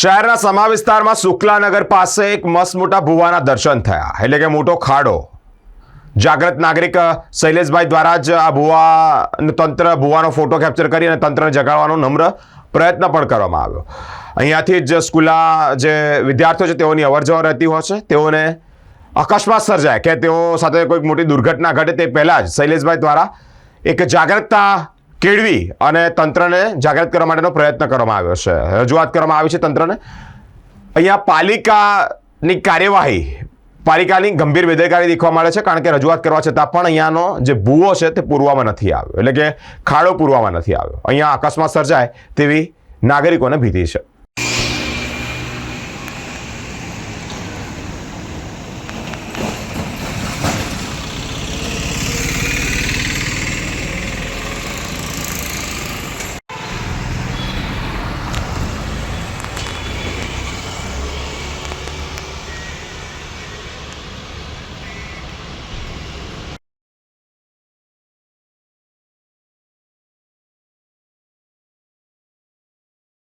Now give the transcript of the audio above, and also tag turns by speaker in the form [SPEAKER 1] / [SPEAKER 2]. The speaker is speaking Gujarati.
[SPEAKER 1] શહેરના સમા વિસ્તારમાં શુક્લાનગર પાસે એક મસ્ત મોટા ભુવાના દર્શન થયા. એટલે કે મોટો ખાડો. જાગૃત નાગરિક શૈલેષભાઈ દ્વારા જ આ ભુવા તંત્ર ભુવાનો ફોટો કેપ્ચર કરી અને તંત્રને જગાડવાનો નમ્ર પ્રયત્ન પણ કરવામાં આવ્યો. અહીંયાથી જ સ્કૂલના જે વિદ્યાર્થીઓ છે તેઓની અવરજવર રહેતી હોય છે. તેઓને અકસ્માત સર્જાય કે તેઓ સાથે કોઈક મોટી દુર્ઘટના ઘટે તે પહેલાં જ શૈલેષભાઈ દ્વારા એક જાગૃતતા કેળવી અને તંત્રને જાગૃત કરવા માટેનો પ્રયત્ન કરવામાં આવ્યો છે. રજૂઆત કરવામાં આવી છે તંત્રને. અહીંયા પાલિકાની કાર્યવાહી, પાલિકાની ગંભીર બેદરકારી દેખવા મળે છે કારણ કે રજૂઆત કરવા છતાં પણ અહીંયાનો જે ભૂવો છે તે પૂરવામાં નથી આવ્યો. એટલે કે ખાડો પૂરવામાં નથી આવ્યો. અહીંયા અકસ્માત સર્જાય તેવી નાગરિકોને ભીતિ છે.